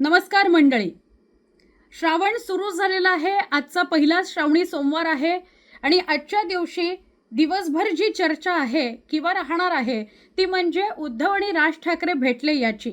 नमस्कार मंडळी. श्रावण सुरू झालेला आहे. आजचा पहिला श्रावणी सोमवार आहे आणि आजच्या दिवशी दिवसभर जी चर्चा आहे किंवा राहणार आहे ती म्हणजे उद्धव आणि राज ठाकरे भेटले याची.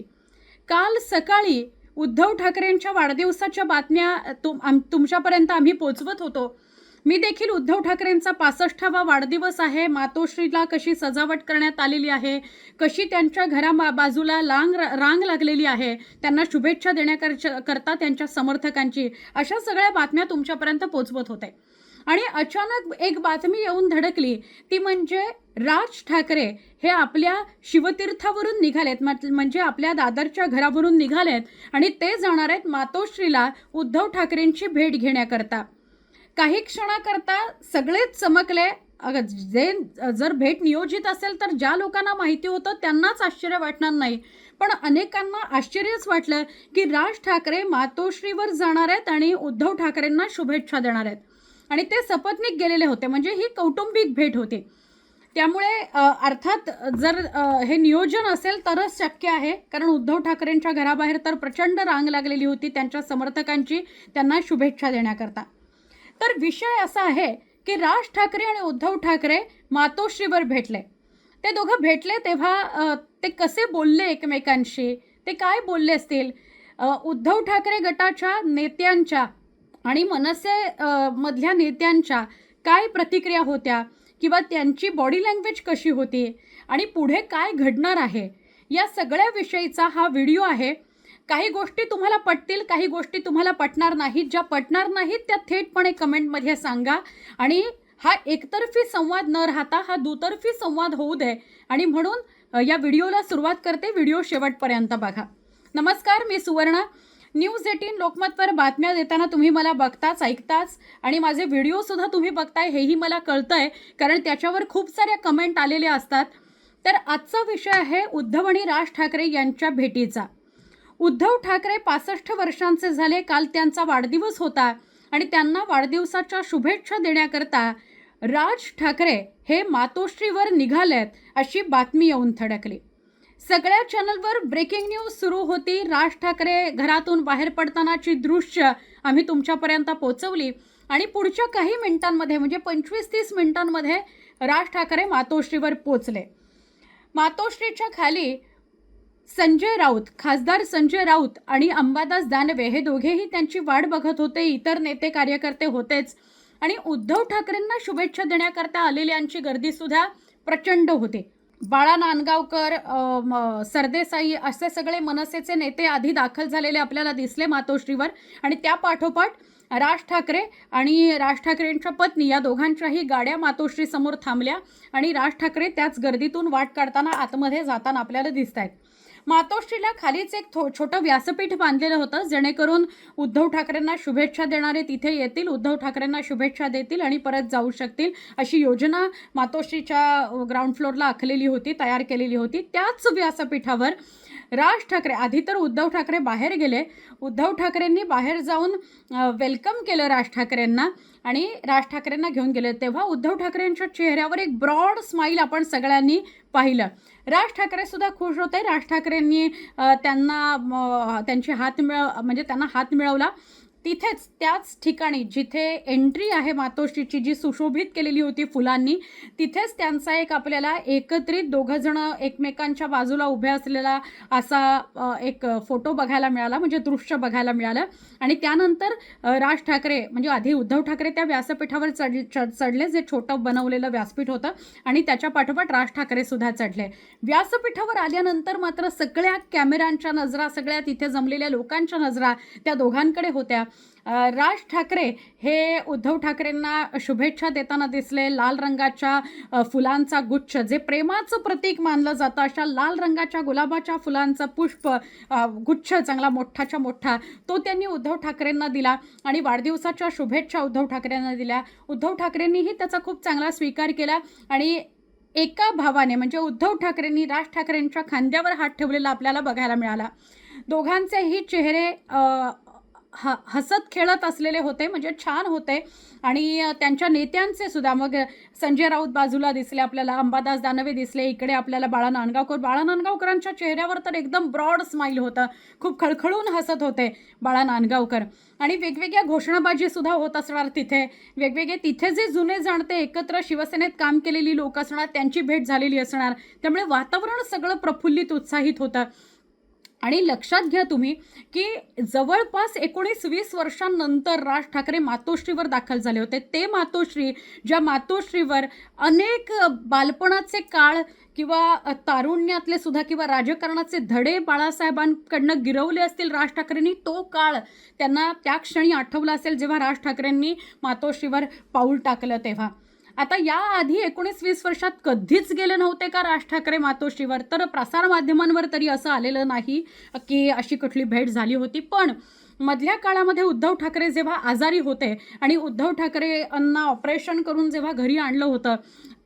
काल सकाळी उद्धव ठाकरेंच्या वाढदिवसाच्या बातम्या तुम आम तुमच्यापर्यंत आम्ही पोचवत होतो. मी देखील उद्धव ठाकरेंचा पासष्टावा वाढदिवस आहे. मातोश्रीला कशी सजावट करण्यात आलेली आहे? कशी त्यांच्या घरा बाजूला लांग रांग लागलेली आहे? त्यांना शुभेच्छा देण्याकरच्या करता त्यांच्या समर्थकांची अशा सगळ्या बातम्या तुमच्यापर्यंत पोचवत होते. आणि अचानक एक बातमी येऊन धडकली. ती म्हणजे राज ठाकरे हे आपल्या शिवतीर्थावरून निघालेत. म्हणजे आपल्या दादरच्या घरावरून निघालेत आणि ते जाणार आहेत मातोश्रीला उद्धव ठाकरेंची भेट घेण्याकरता. काही क्षणाकरता सगळेच चमकले. अगं जे जर भेट नियोजित असेल तर ज्या लोकांना माहिती होतं त्यांनाच आश्चर्य वाटणार नाही. पण अनेकांना आश्चर्यच वाटलं की राज ठाकरे मातोश्रीवर जाणार आहेत आणि उद्धव ठाकरेंना शुभेच्छा देणार आहेत. आणि ते सपत्नीक गेलेले होते म्हणजे ही कौटुंबिक भेट होती. त्यामुळे अर्थात जर हे नियोजन असेल तरच शक्य आहे. कारण उद्धव ठाकरेंच्या घराबाहेर तर प्रचंड रांग लागलेली होती त्यांच्या समर्थकांची त्यांना शुभेच्छा देण्याकरता. तर विषय असा आहे की राज ठाकरे आणि उद्धव ठाकरे मातोश्रीवर भेटले. ते दोघं भेटले तेव्हा ते कसे बोलले एकमेकांशी? ते काय बोलले असतील? उद्धव ठाकरे गटाच्या नेत्यांच्या आणि मनसे मधल्या नेत्यांच्या काय प्रतिक्रिया होत्या? किंवा त्यांची बॉडी लँग्वेज कशी होती? आणि पुढे काय घडणार आहे? या सगळ्या विषयीचा हा व्हिडिओ आहे. काही गोष्टी तुम्हाला पटतील काही गोष्टी तुम्हाला पटणार नाहीत. ज्या पटणार नाहीत त्या थेटपणे कमेंटमध्ये सांगा. आणि हा एकतर्फी संवाद न राहता हा दुतर्फी संवाद होऊ दे. आणि म्हणून या व्हिडिओला सुरुवात करते. व्हिडिओ शेवटपर्यंत बघा. नमस्कार मी सुवर्णा. न्यूज एटीन लोकमतवर बातम्या देताना तुम्ही मला बघताच ऐकताच आणि माझे व्हिडिओसुद्धा तुम्ही बघताय हेही मला कळतंय कारण त्याच्यावर खूप साऱ्या कमेंट आलेल्या असतात. तर आजचा विषय आहे उद्धव आणि राज ठाकरे यांच्या भेटीचा. उद्धव ठाकरे पासष्ट वर्षांचे झाले. काल त्यांचा वाढदिवस होता आणि त्यांना वाढदिवसाच्या शुभेच्छा देण्याकरता राज ठाकरे हे मातोश्रीवर निघालेत अशी बातमी येऊन थडकली. सगळ्या चॅनलवर ब्रेकिंग न्यूज सुरू होती. राज ठाकरे घरातून बाहेर पडतानाची दृश्य आम्ही तुमच्यापर्यंत पोहोचवली आणि पुढच्या काही मिनिटांमध्ये म्हणजे पंचवीस तीस मिनिटांमध्ये राज ठाकरे मातोश्रीवर पोचले. मातोश्रीच्या खाली संजय राऊत खासदार संजय राऊत आणि अंबादास दानवे हे दोघेही त्यांची वाट बघत होते. इतर नेते कार्यकर्ते होतेच. आणि उद्धव ठाकरेंना शुभेच्छा देण्याकरता आलेल्यांची गर्दीसुद्धा प्रचंड होते. बाळा नांदगावकर सरदेसाई असे सगळे मनसेचे नेते आधी दाखल झालेले आपल्याला दिसले मातोश्रीवर आणि त्या पाठोपाठ राज ठाकरे आणि राज ठाकरेंच्या पत्नी या दोघांच्याही गाड्या मातोश्रीसमोर थांबल्या आणि राज ठाकरे त्याच गर्दीतून वाट काढताना आतमध्ये जाताना आपल्याला दिसत आहेत मातोश्रीला खालीच एक थो छोटं व्यासपीठ बांधलेलं होतं. जेणेकरून उद्धव ठाकरेंना शुभेच्छा देणारे तिथे येतील उद्धव ठाकरेंना शुभेच्छा देतील आणि परत जाऊ शकतील अशी योजना मातोश्रीच्या ग्राउंड फ्लोअरला आखलेली होती तयार केलेली होती. त्याच व्यासपीठावर राज ठाकरे आधी तर उद्धव ठाकरे बाहेर गेले. उद्धव ठाकरेंनी बाहेर जाऊन वेलकम केलं राज ठाकरेंना आणि राज ठाकरेंना घेऊन गेले. तेव्हा उद्धव ठाकरेंच्या चेहऱ्यावर एक ब्रॉड स्माईल आपण सगळ्यांनी पाहिलं. राज ठाकरे सुद्धा खुश होते. राज ठाकरेंनी त्यांना त्यांचे हात मिळ म्हणजे त्यांना हात मिळवला. तिथेच त्याच ठिकाणी जिथे एंट्री आहे मातोश्रीची जी सुशोभित केलेली होती फुलांनी तिथेच त्यांचा एक आपल्याला एकत्रित दोघंजणं एकमेकांच्या बाजूला उभे असलेला असा एक फोटो बघायला मिळाला म्हणजे दृश्य बघायला मिळालं. आणि त्यानंतर राज ठाकरे म्हणजे आधी उद्धव ठाकरे त्या व्यासपीठावर चढ चढले जे छोटं बनवलेलं व्यासपीठ होतं आणि त्याच्या पाठोपाठ राज ठाकरे सुद्धा चढले. व्यासपीठावर आल्यानंतर मात्र सगळ्या कॅमेऱ्यांच्या नजरा सगळ्या तिथे जमलेल्या लोकांच्या नजरा त्या दोघांकडे होत्या. राज ठाकरे हे उद्धव ठाकरेंना शुभेच्छा देताना दिसले. लाल रंगाच्या फुलांचा गुच्छ जे प्रेमाचं प्रतीक मानलं जातं अशा लाल रंगाच्या गुलाबाच्या फुलांचं पुष्प गुच्छ चांगला मोठाच्या मोठा तो त्यांनी उद्धव ठाकरेंना दिला. आणि वाढदिवसाच्या शुभेच्छा उद्धव ठाकरेंना दिल्या. उद्धव ठाकरेंनीही त्याचा खूप चांगला स्वीकार केला. आणि एका भावाने म्हणजे उद्धव ठाकरेंनी राज ठाकरेंच्या खांद्यावर हात ठेवलेला आपल्याला बघायला मिळाला. दोघांचेही चेहरे ह हसत खेळत असलेले होते म्हणजे छान होते. आणि त्यांच्या नेत्यांचे सुद्धा मग संजय राऊत बाजूला दिसले आपल्याला अंबादास दानवे दिसले इकडे आपल्याला बाळा नांदगावकर बाळा नांदगावकरांच्या चेहऱ्यावर तर एकदम ब्रॉड स्माईल होतं. खूप खळखळून हसत होते बाळा नांदगावकर. आणि वेगवेगळ्या घोषणाबाजी सुद्धा होत असणार तिथे. वेगवेगळे तिथे जे जुने जाणते एकत्र शिवसेनेत काम केलेली लोक असणार त्यांची भेट झालेली असणार. त्यामुळे वातावरण सगळं प्रफुल्लित उत्साहित होतं. आणि लक्षात घ्या तुम्ही की जवळपास एकोणीस वीस वर्षांनंतर राज ठाकरे मातोश्रीवर दाखल झाले होते. ते मातोश्री ज्या मातोश्रीवर अनेक बालपणाचे काळ किंवा तारुण्यातले सुद्धा किंवा राजकारणाचे धडे बाळासाहेबांकडनं गिरवले असतील राज ठाकरेंनी तो काळ त्यांना त्या क्षणी आठवला असेल जेव्हा राज ठाकरेंनी मातोश्रीवर पाऊल टाकलं तेव्हा. आता याआधी एकोणीस वीस वर्षात कधीच गेले नव्हते का राज ठाकरे मातोश्रीवर? तर प्रसारमाध्यमांवर तरी असं आलेलं नाही की अशी कुठली भेट झाली होती. पण मधल्या काळामध्ये उद्धव ठाकरे जेव्हा आजारी होते आणि उद्धव ठाकरेंना ऑपरेशन करून जेव्हा घरी आणलं होतं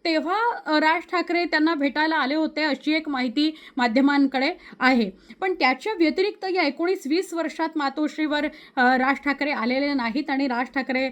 तेव्हा राज ठाकरे त्यांना भेटायला आले होते अशी एक माहिती माध्यमांकडे आहे. पण त्याच्या व्यतिरिक्त या एकोणीस वीस वर्षात मातोश्रीवर राज ठाकरे आलेले नाहीत आणि राज ठाकरे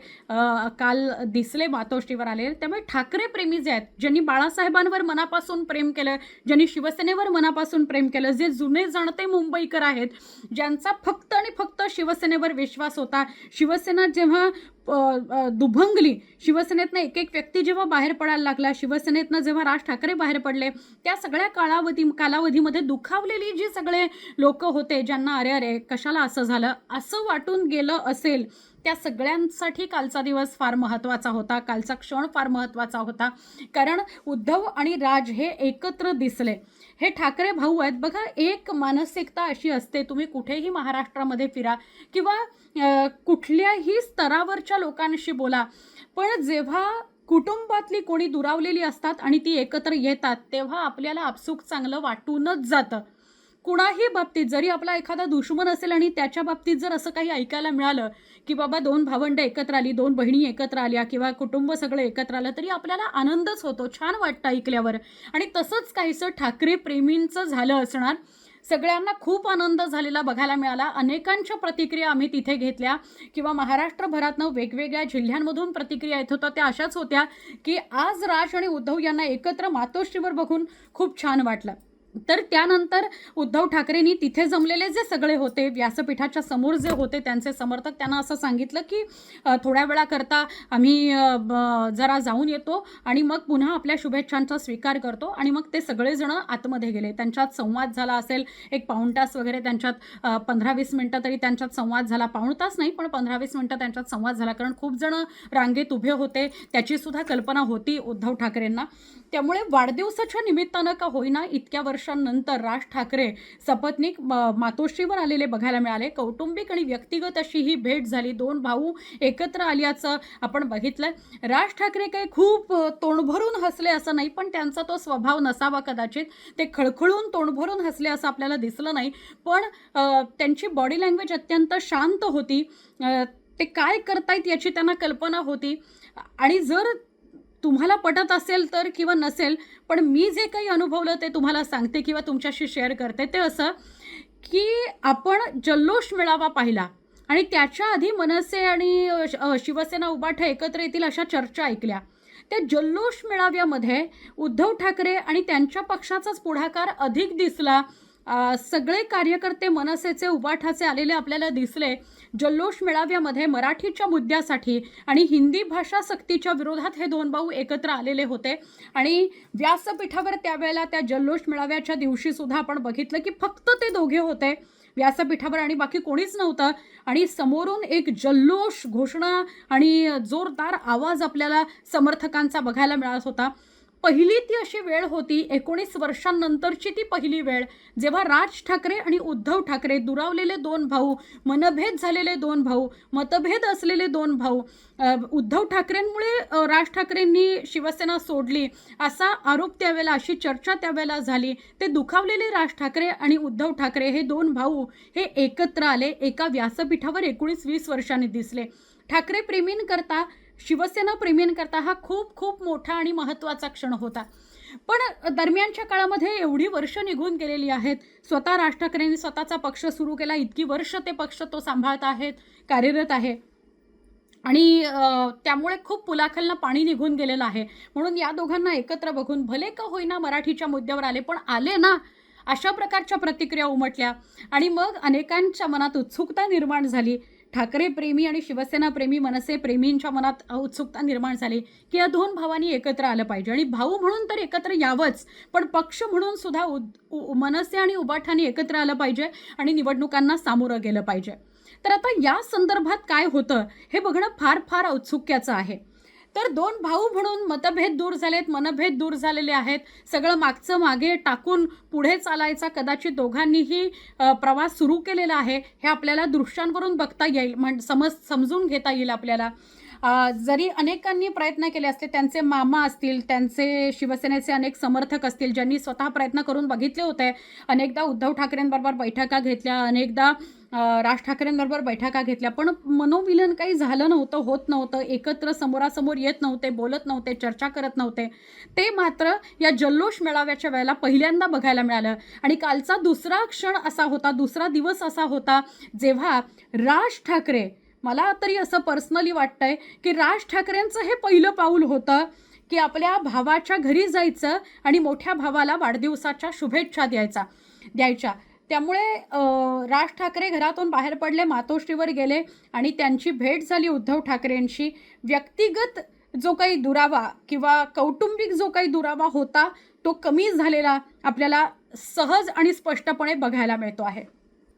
काल दिसले मातोश्रीवर आलेले. त्यामुळे ठाकरे प्रेमी जे आहेत ज्यांनी बाळासाहेबांवर मनापासून प्रेम केलं ज्यांनी शिवसेनेवर मनापासून प्रेम केलं जे जुने जाणते मुंबईकर आहेत ज्यांचा फक्त आणि फक्त शिवसेनेवर विश्वास होता. शिवसेना जेव्हा दुभंगली. शिवसेनेतनं एक एक व्यक्ती जेव्हा बाहेर पडायला लागला शिवसेनेतनं जेव्हा राज ठाकरे बाहेर पडले त्या सगळ्या कालावधी कालावधीमध्ये दुखावलेली जी सगळे लोक होते ज्यांना अरे अरे कशाला असं झालं असं वाटून गेलं असेल त्या सगळ्यांसाठी कालचा दिवस फार महत्त्वाचा होता. कालचा क्षण फार महत्त्वाचा होता. कारण उद्धव आणि राज हे एकत्र दिसले. हे ठाकरे भाऊ आहेत. बघा एक मानसिकता अशी असते तुम्ही कुठेही महाराष्ट्रामध्ये फिरा किंवा कुठल्याही स्तरावरच्या लोकांशी बोला. पण जेव्हा कुटुंबातली कोणी दुरावलेली असतात आणि ती एकत्र येतात तेव्हा आपल्याला आपसूक चांगलं वाटूनच जातं. कुणाही बाबतीत जरी आपला एखादा दुश्मन असेल आणि त्याच्या बाबतीत जर असं काही ऐकायला मिळालं की बाबा दोन भावंड एकत्र आली दोन बहिणी एकत्र आल्या किंवा कुटुंब सगळं एकत्र आलं तरी आपल्याला आनंदच होतो छान वाटतं ऐकल्यावर. आणि तसंच काहीसं ठाकरे प्रेमींचं झालं असणार सगळ्यांना खूप आनंद झालेला बघायला मिळाला. अनेकांच्या प्रतिक्रिया आम्ही तिथे घेतल्या किंवा महाराष्ट्रभरातनं वेगवेगळ्या जिल्ह्यांमधून प्रतिक्रिया येत होत्या त्या अशाच होत्या की आज राज आणि उद्धव यांना एकत्र मातोश्रीवर बघून खूप छान वाटलं. तर त्यानंतर उद्धव ठाकरेंनी तिथे जमलेले जे सगळे होते व्यासपीठाच्या समोर जे होते त्यांचे समर्थक त्यांना असं सांगितलं की थोड्या वेळाकरता आम्ही जरा जाऊन येतो आणि मग पुन्हा आपल्या शुभेच्छांचा स्वीकार करतो आणि मग ते सगळेजण आतमध्ये गेले. त्यांच्यात संवाद झाला असेल एक पाऊण तास वगैरे त्यांच्यात पंधरा वीस मिनटं तरी त्यांच्यात संवाद झाला. पाऊण तास नाही पण पंधरा वीस मिनटं त्यांच्यात संवाद झाला कारण खूप जण रांगेत उभे होते. त्याचीसुद्धा कल्पना होती उद्धव ठाकरेंना. त्यामुळे वाढदिवसाच्या निमित्तानं का होईना इतक्या वर्षांनंतर राज ठाकरे सपत्नीक म- मातोश्रीवर आलेले बघायला मिळाले. कौटुंबिक आणि व्यक्तिगत अशी ही भेट झाली. दोन भाऊ एकत्र आल्याचं आपण बघितलं राज ठाकरे काही खूप तोंडभरून हसले असं नाही पण त्यांचा तो स्वभाव नसावा कदाचित. ते खळखळून तोंडभरून हसले असं आपल्याला दिसलं नाही. पण त्यांची बॉडी लँग्वेज अत्यंत शांत होती. ते काय करतायत याची त्यांना कल्पना होती. आणि जर तुम्हाला पटत असेल तर किंवा नसेल पण मी जे काही अनुभवलं ते तुम्हाला सांगते किंवा तुमच्याशी शेअर करते. ते असं की आपण जल्लोष मेळावा पाहिला आणि त्याच्या आधी मनसे आणि शिवसेना उबाठा एकत्र येतील अशा चर्चा ऐकल्या. त्या जल्लोष मेळाव्यामध्ये उद्धव ठाकरे आणि त्यांच्या पक्षाचाच पुढाकार अधिक दिसला. सगळे कार्यकर्ते मनसेचे उबाठाचे आलेले आपल्याला दिसले. जल्लोष मेळाव्यामध्ये मराठीच्या मुद्द्यासाठी आणि हिंदी भाषा सक्तीच्या विरोधात हे दोन भाऊ एकत्र आलेले होते. आणि व्यासपीठावर त्यावेळेला त्या जल्लोष मेळाव्याच्या दिवशी सुद्धा आपण बघितलं की फक्त ते दोघे होते. व्यासपीठावर आणि बाकी कोणीच नव्हतं. आणि समोरून एक जल्लोष घोषणा आणि जोरदार आवाज आपल्याला समर्थकांचा बघायला मिळत होता. पहिली ती अशी वेळ होती एकोणीस वर्षांनंतरची ती पहिली वेळ. जेव्हा राज ठाकरे आणि उद्धव ठाकरे दुरावलेले दोन भाऊ मनभेद झालेले दोन भाऊ मतभेद असलेले दोन भाऊ उद्धव ठाकरेंमुळे राज ठाकरेंनी शिवसेना सोडली असा आरोप त्यावेळेला अशी चर्चा त्यावेळेला झाली. ते दुखावलेले राज ठाकरे आणि उद्धव ठाकरे हे दोन भाऊ हे एकत्र आले एका व्यासपीठावर एकोणीस वीस वर्षांनी दिसले. ठाकरे प्रेमींकरता शिवसेना प्रेमींकरता हा खूप खूप मोठा आणि महत्त्वाचा क्षण होता. पण दरम्यानच्या काळामध्ये एवढी वर्ष निघून गेलेली आहेत. स्वतः राज ठाकरेंनी स्वतःचा पक्ष सुरू केला. इतकी वर्ष ते पक्ष तो सांभाळत आहेत कार्यरत आहे. आणि त्यामुळे खूप पुलाखालनं पाणी निघून गेलेलं आहे. म्हणून या दोघांना एकत्र बघून भले का होईना मराठीच्या मुद्द्यावर आले पण आले ना अशा प्रकारच्या प्रतिक्रिया उमटल्या. आणि मग अनेकांच्या मनात उत्सुकता निर्माण झाली. ठाकरे प्रेमी आणि शिवसेना प्रेमी मनसे प्रेमींच्या मनात उत्सुकता निर्माण झाली की या दोन भावांनी एकत्र आलं पाहिजे. आणि भाऊ म्हणून तर एकत्र यावंच पण पक्ष म्हणून सुद्धा उद- उ- मनसे आणि उबाठाने एकत्र आलं पाहिजे आणि निवडणुकांना सामोरं गेलं पाहिजे. तर आता या संदर्भात काय होतं हे बघणं फार फार औत्सुक्याचं आहे. तर दोन भाऊ म्हणून मतभेद दूर झालेत मनभेद दूर झालेले आहेत. सगळं मागचं मागे टाकून पुढे चालायचा कदाचित दोघांनीही प्रवास सुरू केलेला आहे. हे आपल्याला दृश्यांवरून बघता येईल म्हण समज समजून घेता येईल आपल्याला. जरी अनेकांनी प्रयत्न केले असते त्यांचे मामा असतील त्यांचे शिवसेनेचे अनेक समर्थक असतील ज्यांनी स्वतः प्रयत्न करून बघितले होते. अनेकदा उद्धव ठाकरेंबरोबर बैठका घेतल्या अनेकदा राज ठाकरेंबरोबर बैठका घेतल्या. पण मनोविलन काही झालं नव्हतं होत नव्हतं. एकत्र समोरासमोर येत नव्हते बोलत नव्हते चर्चा करत नव्हते. ते मात्र या जल्लोष मेळाव्याच्या वेळेला पहिल्यांदा बघायला मिळालं. आणि कालचा दुसरा क्षण असा होता दुसरा दिवस असा होता जेव्हा राज ठाकरे मला तरी असं पर्सनली वाटतंय की राज ठाकरेंचं हे पहिलं पाऊल होतं की आपल्या भावाच्या घरी जायचं आणि मोठ्या भावाला वाढदिवसाच्या शुभेच्छा द्यायचा द्यायच्या. त्यामुळे राज ठाकरे घरातून बाहेर पडले मातोश्रीवर गेले आणि त्यांची भेट झाली उद्धव ठाकरेंशी. व्यक्तिगत जो काही दुरावा किंवा कौटुंबिक जो काही दुरावा होता तो कमी झालेला आपल्याला सहज आणि स्पष्टपणे बघायला मिळतो आहे.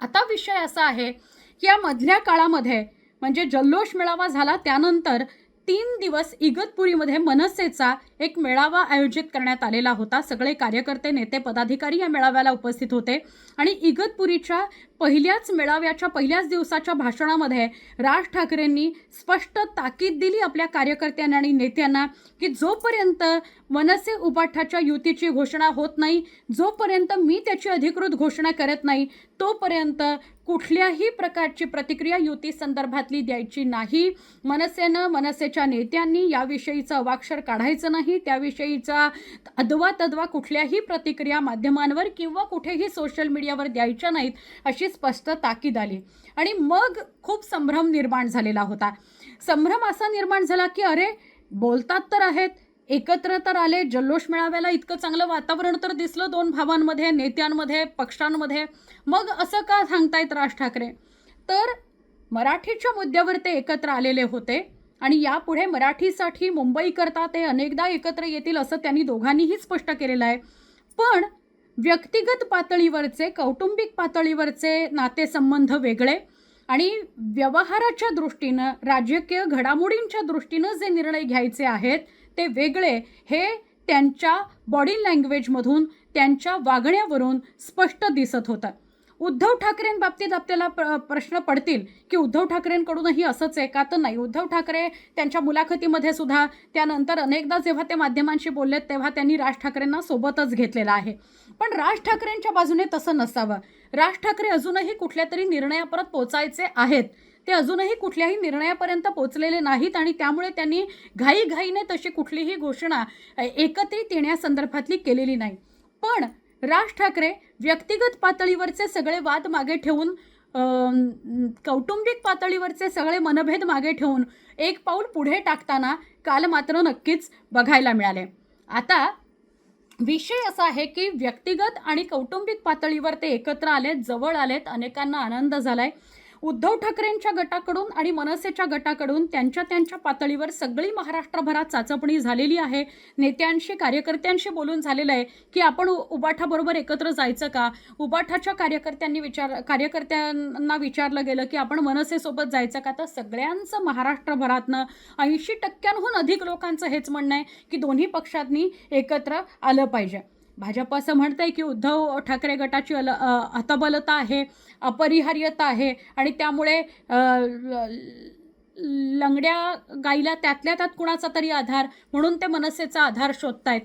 आता विषय असा आहे की या मधल्या काळामध्ये म्हणजे जल्लोष मेळावा झाला त्यानंतर तीन दिवस इगतपुरीमध्ये मनसेचा एक मेळावा आयोजित करण्यात आलेला होता. सगळे कार्यकर्ते नेते पदाधिकारी या मेळाव्याला उपस्थित होते. आणि इगतपुरीच्या पहिल्याच मेळाव्याच्या पहिल्याच दिवसाच्या भाषणामध्ये राज ठाकरेंनी स्पष्ट ताकीद दिली आपल्या कार्यकर्त्यांना आणि नेत्यांना की जोपर्यंत मनसे उपाठाच्या युतीची घोषणा होत नाही जोपर्यंत मी त्याची अधिकृत घोषणा करत नाही तोपर्यंत कुठल्याही प्रकारची प्रतिक्रिया युती संदर्भातली द्यायची नाही. मनसेनं मनसेच्या नेत्यांनी याविषयीचं अवाक्षर काढायचं नाही. त्याविषयीचा अदवा तद्वा कुठल्याही प्रतिक्रिया माध्यमांवर किंवा कुठेही सोशल मीडियावर द्यायच्या नाहीत अशी स्पष्ट ताकीद आली. आणि मग खूप संभ्रम निर्माण झालेला होता. संभ्रम असा निर्माण झाला की अरे बोलतात तर आहेत एकत्र तर आले जल्लोष मेळाव्याला इतकं चांगलं वातावरण तर दिसलं दोन भावांमध्ये नेत्यांमध्ये पक्षांमध्ये. मग असं का सांगतायत राज ठाकरे? तर मराठीच्या मुद्द्यावर ते एकत्र आलेले होते. आणि यापुढे मराठीसाठी मुंबईकरता ते अनेकदा एकत्र येतील असं त्यांनी दोघांनीही स्पष्ट केलेलं आहे. पण व्यक्तिगत पातळीवरचे कौटुंबिक पातळीवरचे नातेसंबंध वेगळे आणि व्यवहाराच्या दृष्टीनं राजकीय घडामोडींच्या दृष्टीनं जे निर्णय घ्यायचे आहेत ते वेगळे हे त्यांच्या बॉडी लँग्वेजमधून त्यांच्या वागण्यावरून स्पष्ट दिसत होतं. उद्धव ठाकरेंबाबतीत आपल्याला प्रश्न पडतील की उद्धव ठाकरेंकडूनही असंच आहे का? तर नाही. उद्धव ठाकरे त्यांच्या मुलाखतीमध्ये सुद्धा त्यानंतर अनेकदा जेव्हा ते माध्यमांशी बोललेत तेव्हा त्यांनी राज ठाकरेंना सोबतच घेतलेला आहे. पण राज ठाकरेंच्या बाजूने तसं नसावं. राज ठाकरे अजूनही कुठल्या तरी निर्णयापर्यंत पोचायचे आहेत. ते अजूनही कुठल्याही निर्णयापर्यंत पोचलेले नाहीत आणि त्यामुळे त्यांनी घाईघाईने तशी कुठलीही घोषणा एकत्रित येण्यासंदर्भातली केलेली नाही. पण राज ठाकरे व्यक्तिगत पातळीवरचे सगळे वाद मागे ठेवून कौटुंबिक पातळीवरचे सगळे मनभेद मागे ठेवून एक पाऊल पुढे टाकताना काल मात्र नक्कीच बघायला मिळाले. आता विषय असा आहे की व्यक्तिगत आणि कौटुंबिक पातळीवर ते एकत्र आलेत जवळ आलेत अनेकांना आनंद झाला आहे उद्धव ठाकरेंच्या गटाकडून आणि मनसेच्या गटाकडून त्यांच्या त्यांच्या पातळीवर सगळी महाराष्ट्रभरात चाचपणी झालेली आहे. नेत्यांशी कार्यकर्त्यांशी बोलून झालेलं आहे की आपण उ- उबाठाबरोबर एकत्र जायचं का? उबाठाच्या कार्यकर्त्यांनी विचार कार्यकर्त्यांना विचारलं गेलं की आपण मनसेसोबत जायचं का? तर सगळ्यांचं महाराष्ट्रभरातनं ऐंशी टक्क्यांहून अधिक लोकांचं हेच म्हणणं आहे की दोन्ही पक्षांनी एकत्र आलं पाहिजे. भाजप असं म्हणतंय की उद्धव ठाकरे गटाची अल हतबलता आहे अपरिहार्यता आहे आणि त्यामुळे लंगड्या गाईला त्यातल्या त्यात कुणाचा तरी आधार म्हणून ते मनसेचा आधार शोधतायत.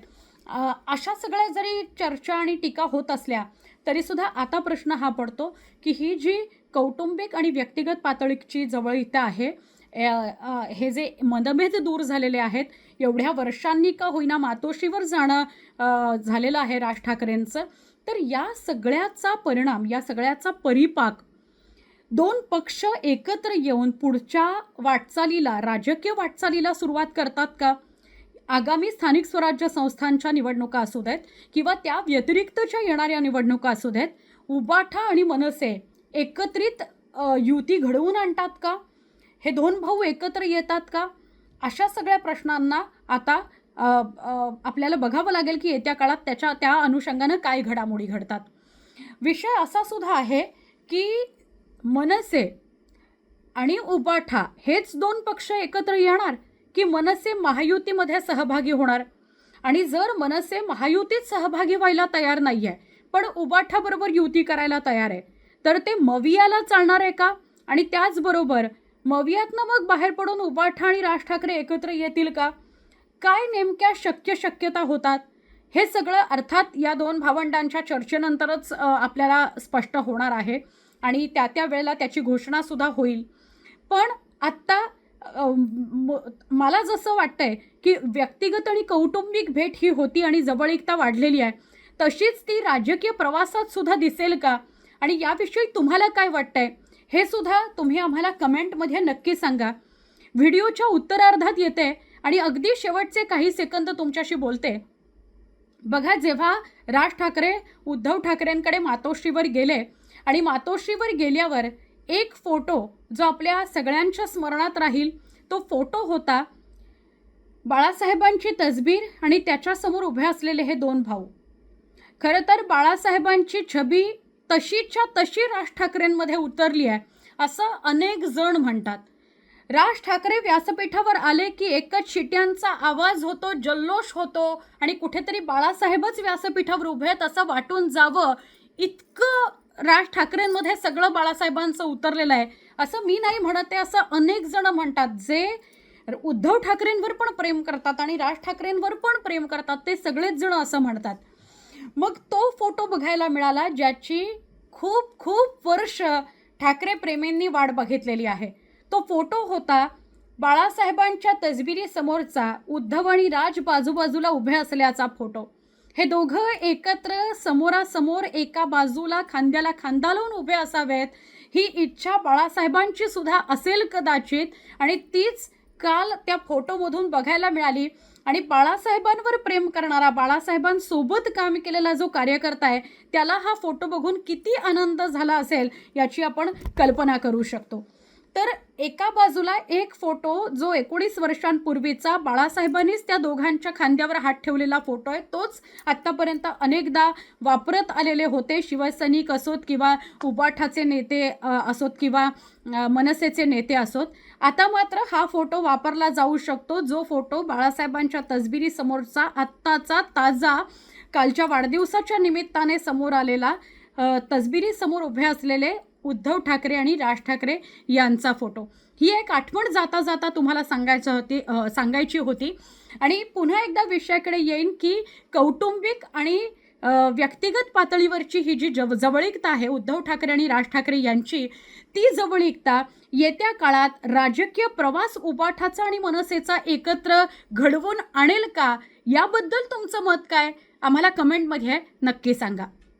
अशा सगळ्या जरी चर्चा आणि टीका होत असल्या तरीसुद्धा आता प्रश्न हा पडतो की ही जी कौटुंबिक आणि व्यक्तिगत पातळीची जवळीकता आहे हे जे मतभेद दूर झालेले आहेत एवढ्या वर्षांनी का होईना मातोश्रीवर जाणं झालेलं आहे राज ठाकरेंचं तर या सगळ्याचा परिणाम या सगळ्याचा परिपाक दोन पक्ष एकत्र येऊन पुढच्या वाटचालीला राजकीय वाटचालीला सुरुवात करतात का? आगामी स्थानिक स्वराज्य संस्थांच्या निवडणुका असू देत किंवा त्या व्यतिरिक्तच्या येणाऱ्या निवडणुका असू देत उबाठा आणि मनसे एकत्रित युती घडवून आणतात का? हे दोन भाऊ एकत्र येतात का? अशा सगळ्या प्रश्नांना आता आपल्याला बघावं लागेल की येत्या काळात त्याच्या त्या अनुषंगानं काय घडामोडी घडतात. विषय असा सुद्धा आहे की मनसे आणि उबाठा हेच दोन पक्ष एकत्र येणार की मनसे महायुतीमध्ये सहभागी होणार? आणि जर मनसे महायुतीत सहभागी व्हायला तयार नाही आहे पण उबाठाबरोबर युती करायला तयार आहे तर ते मवियाला चालणार आहे का? आणि त्याचबरोबर मवियातनं मग बाहेर पडून उबाठा आणि राज ठाकरे एकत्र येतील का? काय नेमक्या शक्य शक्यता होतात? हे सगळं अर्थात या दोन भावंडांच्या चर्चेनंतरच आपल्याला स्पष्ट होणार आहे आणि त्या त्या वेळेला त्याची घोषणासुद्धा होईल. पण आत्ता म- मला जसं वाटतंय की व्यक्तिगत आणि कौटुंबिक भेट ही होती आणि जवळीकता वाढलेली आहे तशीच ती राजकीय प्रवासात सुद्धा दिसेल का? आणि याविषयी तुम्हाला काय वाटतंय? हे सुद्धा तुम्ही आम्हाला कमेंटमध्ये नक्की सांगा. व्हिडिओच्या उत्तरार्धात येते आणि अगदी शेवटचे काही सेकंद तुमच्याशी बोलते. बघा जेव्हा राज ठाकरे उद्धव ठाकरेंकडे मातोश्रीवर गेले आणि मातोश्रीवर गेल्यावर एक फोटो जो आपल्या सगळ्यांच्या स्मरणात राहील तो फोटो होता बाळासाहेबांची तसबीर आणि त्याच्यासमोर उभे असलेले हे दोन भाऊ. खरं तर बाळासाहेबांची छबी तशीच्या तशी राज ठाकरेंमध्ये उतरली आहे असं अनेक जण म्हणतात. राज ठाकरे व्यासपीठावर आले की एकच शिट्यांचा आवाज होतो जल्लोष होतो आणि कुठेतरी बाळासाहेबच व्यासपीठावर उभे आहेत असं वाटून जावं. इतकं राज ठाकरेंमध्ये सगळं बाळासाहेबांचं उतरलेलं आहे असं मी नाही म्हणत आहे असं अनेक जण म्हणतात. जे उद्धव ठाकरेंवर पण प्रेम करतात आणि राज ठाकरेंवर पण प्रेम करतात ते सगळेच जण असं म्हणतात. मग तो फोटो बघायला मिळाला ज्याची खूप खूप वर्ष ठाकरे प्रेमींनी वाट बघितलेली आहे. तो फोटो होता बाळासाहेबांच्या तसबिरीसमोरचा उद्धव आणि राज बाजूबाजूला उभे असल्याचा फोटो. हे दोघं एकत्र समोरासमोर एका बाजूला खांद्याला खांदा लावून उभे असावेत ही इच्छा बाळासाहेबांची सुद्धा असेल कदाचित आणि तीच काल त्या फोटोमधून बघायला मिळाली. आणि बाळासाहेबांवर प्रेम करणारा बाळासाहेबांसोबत काम केलेला जो कार्यकर्ता आहे त्याला हा फोटो बघून किती आनंद झाला असेल याची आपण कल्पना करू शकतो. तर एका बाजूला एक फोटो जो एकोणीस वर्षांपूर्वीचा बाळासाहेबांनीच त्या दोघांच्या खांद्यावर हात ठेवलेला फोटो आहे तोच आत्तापर्यंत अनेकदा वापरत आलेले होते. शिवसैनिक असोत किंवा उबाठाचे नेते असोत किंवा मनसेचे नेते असोत. आता मात्र हा फोटो वापरला जाऊ शकतो जो फोटो बाळासाहेबांच्या तसबिरीसमोरचा आत्ताचा ताजा कालच्या वाढदिवसाच्या निमित्ताने समोर आलेला तसबिरीसमोर उभे असलेले उद्धव ठाकरे आणि राज ठाकरे यांचा फोटो. ही एक आठवण जाता जाता तुम्हाला सांगायचं होती सांगायची होती. आणि पुन्हा एकदा विषयाकडे येईन की कौटुंबिक आणि व्यक्तिगत पातळीवरची ही जी जव जवळीकता आहे उद्धव ठाकरे आणि राज ठाकरे यांची ती जवळीकता येत्या काळात राजकीय प्रवास उबाठाचा आणि मनसेचा एकत्र घडवून आणेल का? याबद्दल तुमचं मत काय? आम्हाला कमेंटमध्ये नक्की सांगा.